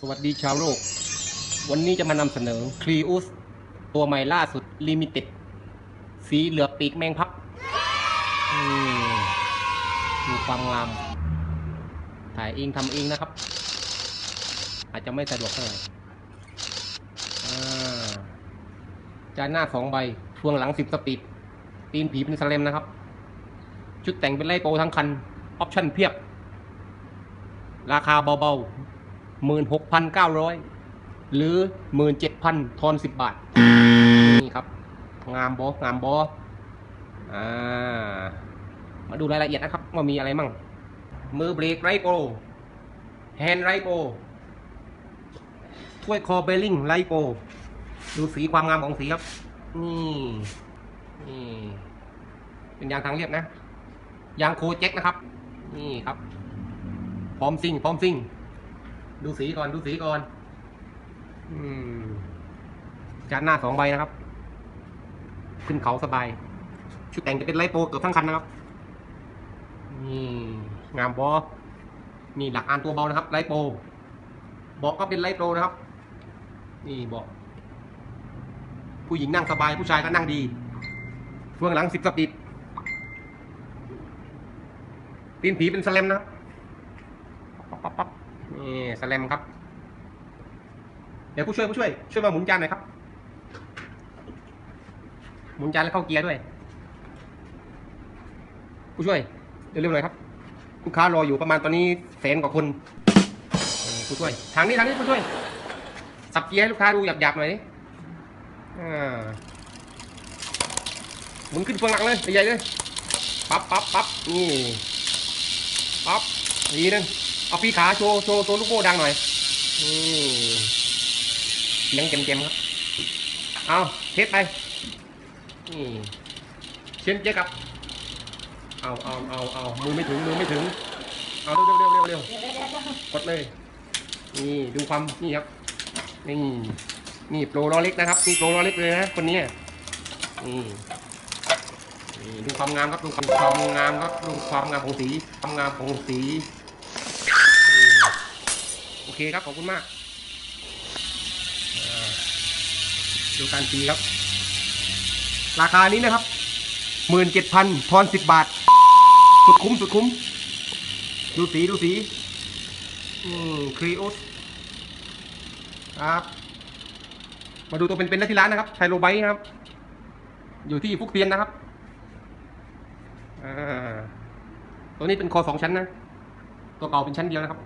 สวัสดีชาวโลก วันนี้จะมานำเสนอคลีอุสตัวใหม่ล่าสุดลิมิเต็ดสีเหลือปีกแมงพับอืมมีความงาม ถ่ายเองทำเองนะครับ อาจจะไม่สะดวกเท่าไหร่จานหน้าสองใบทวงหลังสิบสปีดตีนผีเป็นสแลมนะครับ ชุดแต่งเป็นไล่โปรทั้งคัน ออปชั่นเพียบ ราคาเบาๆ หมื่นหกพันเก้าร้อยหรือหมื่นเจ็ดพันทอนสิบบาท นี่ครับ งามบองามบออ่า มาดูรายละเอียดนะครับ ว่ามีอะไรมั่ง มือเบรกไรโปรแฮนด์ไรโปรถ้วยคอเบลลิงไรโปรดูสีความงามของสีครับ นี่นี่เป็นยางทางเรียบนะ ยางโคเจ็กนะครับ นี่ครับ พร้อมซิ่ง พร้อมซิ่ง ดูสีก่อนดูสีก่อน อืมจานหน้าสองใบนะครับ ขึ้นเขาสบาย ชุดแต่งจะเป็นไลโปเกือบทั้งคันนะครับนี่งามบอนี่หลักอานตัวเบานะครับไลโปเบอกก็เป็นไลโปนะครับ นี่เบอก ผู้หญิงนั่งสบายผู้ชายก็นั่งดีเฟืองหลังสิบสปีดตีนผีเป็นสแลมนะครับปั๊บปั๊บปั๊บ นี่สแลมครับ เดี๋ยวผู้ช่วยผู้ช่วย ช่วยมาหมุนจานหน่อยครับ หมุนจานแล้วเข้าเกียร์ด้วย ผู้ช่วยเร็วๆหน่อยครับ ลูกค้ารออยู่ประมาณตอนนี้แสนกว่าคนผู้ช่วย ทางนี้ทางนี้ผู้ช่วย สับเกียร์ให้ลูกค้าดูหยาบๆหน่อยดิอ่หมุนขึ้นเฟืองหลังเลยใหญ่เลย ปั๊บปั๊บปั๊บนี่ ปั๊บดีนึง เอาปีขาโชว์โชว์โชว์ลูกโม่ดังหน่อยเสียงเต็มๆครับ เอาเทสไปนี่เชียนเจ๊กับ เอาเอาเอาเอามือไม่ถึงมือไม่ถึง เอาเร็วเร็วเร็วเร็วกดเลย นี่ดูความนี่ครับ นี่นี่โปรล้อเล็กนะครับนี่โปรล้อเล็กเลยนะคนนี้นี่นี่ดูความงามครับดูความงามครับดูความงามของสีความงามของสี โอเคครับขอบคุณมากดูการตีครับ ราคานี้นะครับหมื่นเจ็ดพันทอนสิบบาท สุดคุ้มสุดคุ้ม ดูสีดูสีอืมครีโอสครับ มาดูตัวเป็นๆได้ที่ร้านนะครับไทโรไบต์นะครับ อยู่ที่ฟุกเทียนนะครับอ่าตัวนี้เป็นคอสองชั้นนะ ตัวเก่าเป็นชั้นเดียวนะครับ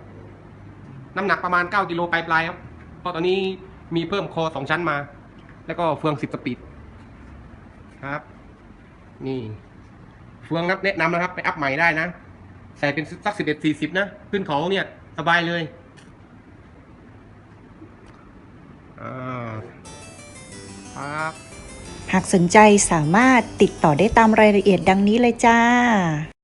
น้ำหนักประมาณเก้ากิโลปลายๆครับ เพราะตอนนี้มีเพิ่มคอสองชั้นมา แล้วก็เฟืองสิบสปีดครับ นี่ เฟืองครับแนะนำนะครับ ไปอัพใหม่ได้นะ ใส่เป็นสักสิบเอ็ดสี่สิบนะ ขึ้นเขาเนี่ย สบายเลยครับหากสนใจสามารถติดต่อได้ตามรายละเอียดดังนี้เลยจ้า